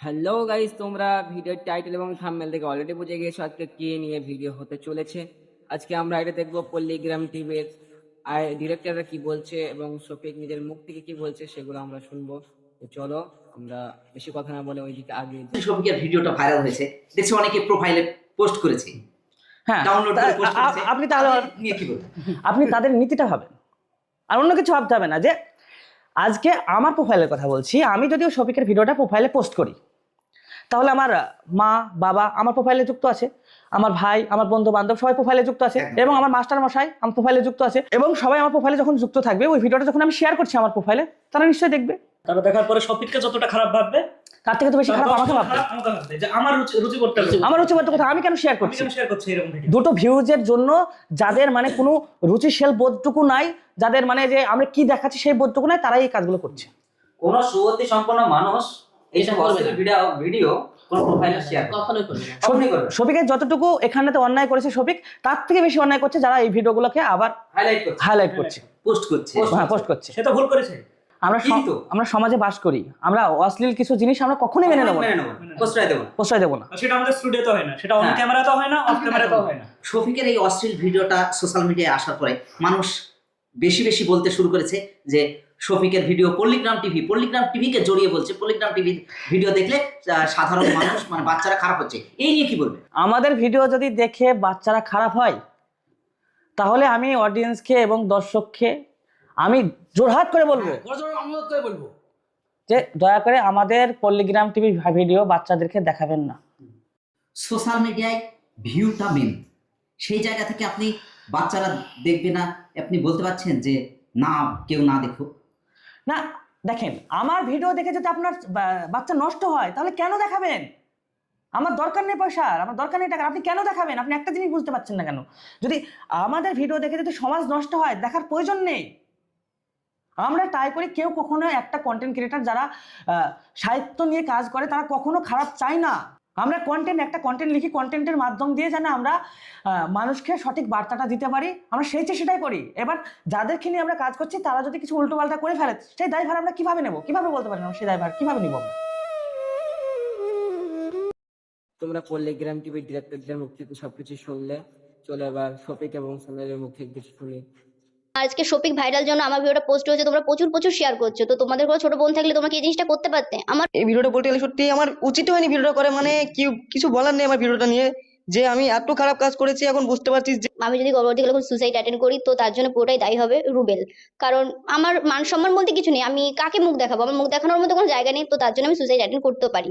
Hello guys তোমরা ভিডিওর title এবং থাম্বনেল থেকে অলরেডি বুঝে গিয়েছো আজকে কে নিয়ে ভিডিও হতে চলেছে। আজকে আমরা এটা দেখব পল্লীগ্রাম টিভির আর ডিরেক্টররা কি বলছে এবং শফিক নিজের মুখ থেকে কি বলছে সেগুলো আমরা শুনব। তো চলো আমরা বেশি কথা না বলে ওইদিকে আগে যাই। শফিকের ভিডিওটা ভাইরাল হয়েছে। দেখছি অনেকে প্রোফাইলে পোস্ট করেছে। হ্যাঁ ডাউনলোড করে পোস্ট করেছে। আপনি তাহলে নিয়ে কি বলবেন? আপনি তাদের নীতিটা ভাবেন। আর অন্য কিছু ভাবতে হবে না যে আজকে আমার প্রোফাইলের কথা বলছি আমি যদিও শফিকের ভিডিওটা প্রোফাইলে পোস্ট করি। তাহলে আমার মা বাবা আমার প্রোফাইলে যুক্ত আছে আমার ভাই আমার বন্ধু বান্ধব সবাই প্রোফাইলে যুক্ত আছে এবং আমার মাস্টার মশাই আমার প্রোফাইলে যুক্ত আছে এবং সবাই আমার প্রোফাইলে যখন যুক্ত থাকবে ওই ভিডিওটা যখন আমি শেয়ার করছি আমার প্রোফাইলে তারা নিশ্চয়ই দেখবে। তারা দেখার পরে শপিককে যতটা খারাপ ভাববে তার থেকে তো বেশি খারাপ আমাকে ভাববে। যে আমার রুচি রুচি করতে আমার রুচিবদ্ধ কথা আমি কেন শেয়ার করছি? কেন শেয়ার করছি এরকম ভিডিও দুটো ভিউজের জন্য যাদের মানে কোনো রুচিশীল বোধটুকু নাই যাদের মানে যে আমরা কি দেখাচ্ছি সেই বোধটুকু নাই তারাই এই কাজগুলো করছে। কোন সুগতি সম্পন্ন মানুষ এইসব অশ্লীল ভিডিও ভিডিও শফিকের যতটুকু এখানেতে অন্যায় করেছে শফিক তার থেকে বেশি অন্যায় করছে যারা এই ভিডিওগুলোকে আবার হাইলাইট করছে। পোস্ট করছে। হ্যাঁ পোস্ট করছে। সে তো ভুল করেছে। আমরা আমরা সমাজে বাস করি। আমরা অশ্লীল কিছু জিনিস আমরা কখনোই মেনে নেব না। প্রশ্রয় দেবো না। প্রশ্রয় দেবো না। সেটা আমাদের স্টুডিওতে হয় না। সেটা অন হ্যাঁ। ক্যামেরাতে হয় না অফ ক্যামেরাতেও হয় না। শফিকের এই অশ্লীল ভিডিওটা সোশ্যাল মিডিয়ায় আসার পরে মানুষ বেশি বেশি বলতে শুরু করেছে যে শফিকের ভিডিও পল্লীগ্রাম টিভি পল্লীগ্রাম টিভিকে জড়িয়ে বলছে। পল্লীগ্রাম টিভি ভিডিও দেখলে সাধারণ মানুষ মানে বাচ্চারা খারাপ হচ্ছে। এই নিয়ে কি বলবে? আমাদের ভিডিও যদি দেখে বাচ্চারা খারাপ হয় তাহলে আমি অডিয়েন্সকে এবং দর্শককে আমি জোরহাট করে বলব। অনুরোধ করে বলব। যে দয়া করে আমাদের পল্লীগ্রাম টিভি ভিডিও বাচ্চাদেরকে দেখাবেন না। সোশ্যাল মিডিয়ায় ভিউটা মেন সেই জায়গা থেকে আপনি বাচ্চারা দেখবে না। আপনি বলতে পারছেন যে না কেউ না দেখুক। না, দেখেন, আমার ভিডিও দেখে যদি আপনার বাচ্চা নষ্ট হয়, তাহলে কেন দেখাবেন? আমার দরকার নেই পয়সার আমার দরকার নেই টাকা, আপনি কেন দেখাবেন? আপনি একটা জিনিস বুঝতে পারছেন না কেন? যদি আমাদের ভিডিও দেখে যদি সমাজ নষ্ট হয়, দেখার প্রয়োজন নেই। আমরা ট্রাই করি কেউ কখনো একটা কন্টেন্ট ক্রিয়েটার যারা সাহিত্য নিয়ে কাজ করে, তারা কখনো খারাপ চায় না। আমরা কন্টেন্ট একটা কন্টেন্ট লিখি কন্টেন্টের মাধ্যম দিয়ে যেন আমরা মানুষকে সঠিক বার্তাটা দিতে পারি। আমরা সেই চেষ্টাটাই করি। এবার যাদেরকে নিয়ে আমরা কাজ করছি, তারা যদি কিছু উল্টোপাল্টা করে ফেলে, সেই দায়ভার আমরা কীভাবে নেব? কীভাবে বলতে পারি না, সেই দায়ভার কীভাবে নিব? তোমরা পল্লীগ্রাম টিভির ডিরেক্টরদের মুখ থেকে সবকিছু শুনলে, চলে এবার শফিক এবং সোনালের মুখ থেকে শুনি। আজকে শপিক ভাইরাল জন্য আমার ভিডিওটা পোস্ট হয়েছে তোমরা প্রচুর প্রচুর শেয়ার করছ। তো তোমাদের কোনো ছোট বোন থাকলে তোমরা কি এই জিনিসটা করতে পারতে। আমার এই ভিডিওটা বলতে গেলে সত্যি আমার উচিত হয়নি ভিডিওটা করে মানে কি কিছু বলার নেই আমার ভিডিওটা নিয়ে। যে আমি এত খারাপ কাজ করেছি এখন বুঝতে পারছি যে আমি যদি গর্ভবতী গেলে সুসাইড অ্যাটেন্ড করি তো তার জন্য পুরোটাই দায়ী হবে রুবেল। কারণ আমার মান সম্মান বলতে কিছু নেই আমি কাকে মুখ দেখাবো? আমার মুখ দেখানোর মতো কোনো জায়গা নেই তো তার জন্য আমি সুসাইড অ্যাটেন্ড করতেও পারি।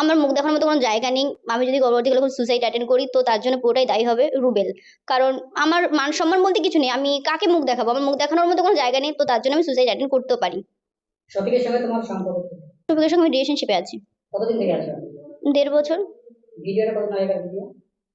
আমার মুখ দেখার মতো কোনো জায়গা নেই। আমি যদি গর্ভবতী কোনো সুসাইড অ্যাটেন্ড করি তো তার জন্য পুরোটাই দায়ী হবে রুবেল। কারণ আমার মান সম্মান বলতে কিছু নেই। আমি কাকে মুখ দেখাবো? আমার মুখ দেখানোর মতো কোনো জায়গা নেই তো তার জন্য আমি সুসাইড অ্যাটেন্ড করতেও পারি। শফিকের সঙ্গে তোমার সম্পর্ক? সঙ্গে আমি রিলেশনশিপে আছি। কতদিন থেকে আছো? দেড় বছর। ভিডিওটা কত আগেকার ভিডিও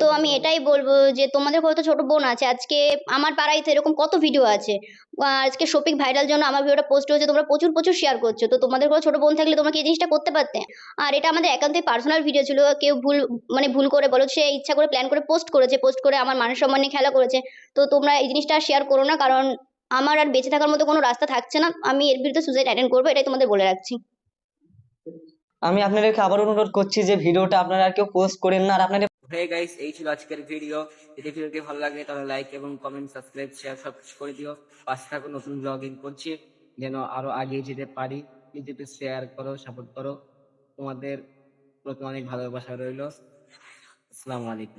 তো আমি এটাই বলব যে তোমাদের হয়তো ছোট বোন আছে আজকে আমার পাড়ায় তো এরকম কত ভিডিও আছে। আজকে শপিক ভাইরাল জন্য আমার ভিডিওটা পোস্ট হয়েছে তোমরা প্রচুর প্রচুর শেয়ার করছ তো তোমাদের কোনো ছোট বোন থাকলে তোমরা কি এই জিনিসটা করতে পারতে? আর এটা আমাদের একান্তই পার্সোনাল ভিডিও ছিল কেউ ভুল মানে ভুল করে বলো সে ইচ্ছা করে প্ল্যান করে পোস্ট করেছে পোস্ট করে আমার মান সম্মান নিয়ে খেলা করেছে তো তোমরা এই জিনিসটা শেয়ার করো না কারণ আমার আর বেঁচে থাকার মতো কোনো রাস্তা থাকছে না আমি এর বিরুদ্ধে সুসাইড অ্যাটেন্ড করব এটাই তোমাদের বলে রাখছি। আমি আপনাদেরকে আবার অনুরোধ করছি যে ভিডিওটা আপনারা আর কেউ পোস্ট করেন না আর আপনাদের হে গাইস এই ছিল আজকের ভিডিও যদি ভিডিওটি ভালো লাগে, তাহলে লাইক এবং কমেন্ট সাবস্ক্রাইব শেয়ার সব কিছু করে দিও। পাশে থাকো, নতুন ব্লগিং করছি। যেন আরও আগে যেতে পারি। নিজেকে শেয়ার করো সাপোর্ট করো। তোমাদের প্রতি অনেক ভালোবাসা রইল। আসসালামু আলাইকুম।